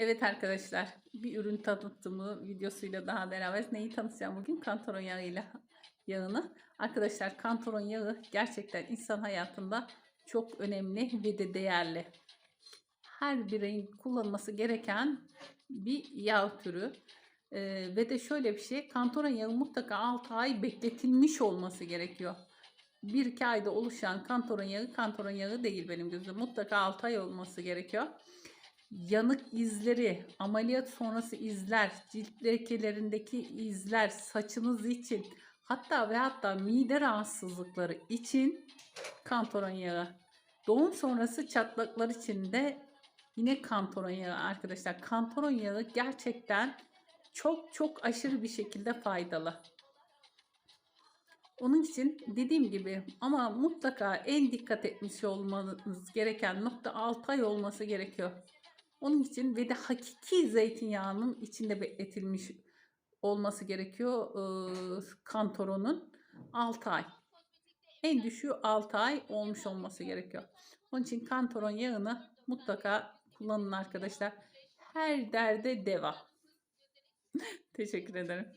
Evet arkadaşlar, bir ürün tanıtımı videosuyla daha beraberiz. Neyi tanıtacağım bugün? Kantaron yağıyla yağını. Arkadaşlar kantaron yağı gerçekten insan hayatında çok önemli ve de değerli. Her bireyin kullanması gereken bir yağ türü. Ee, ve de şöyle bir şey, kantaron yağı mutlaka 6 ay bekletilmiş olması gerekiyor. 1-2 ayda oluşan kantaron yağı kantaron yağı değil benim gözümde. Mutlaka 6 ay olması gerekiyor yanık izleri, ameliyat sonrası izler, cilt lekelerindeki izler, saçınız için hatta ve hatta mide rahatsızlıkları için kantaron yağı. Doğum sonrası çatlaklar için de yine kantaron yağı arkadaşlar. Kantaron yağı gerçekten çok çok aşırı bir şekilde faydalı. Onun için dediğim gibi ama mutlaka en dikkat etmiş olmanız gereken nokta 6 ay olması gerekiyor. Onun için ve de hakiki zeytinyağının içinde bekletilmiş olması gerekiyor e, kantoronun 6 ay. En düşüğü 6 ay olmuş olması gerekiyor. Onun için kantoron yağını mutlaka kullanın arkadaşlar. Her derde deva. Teşekkür ederim.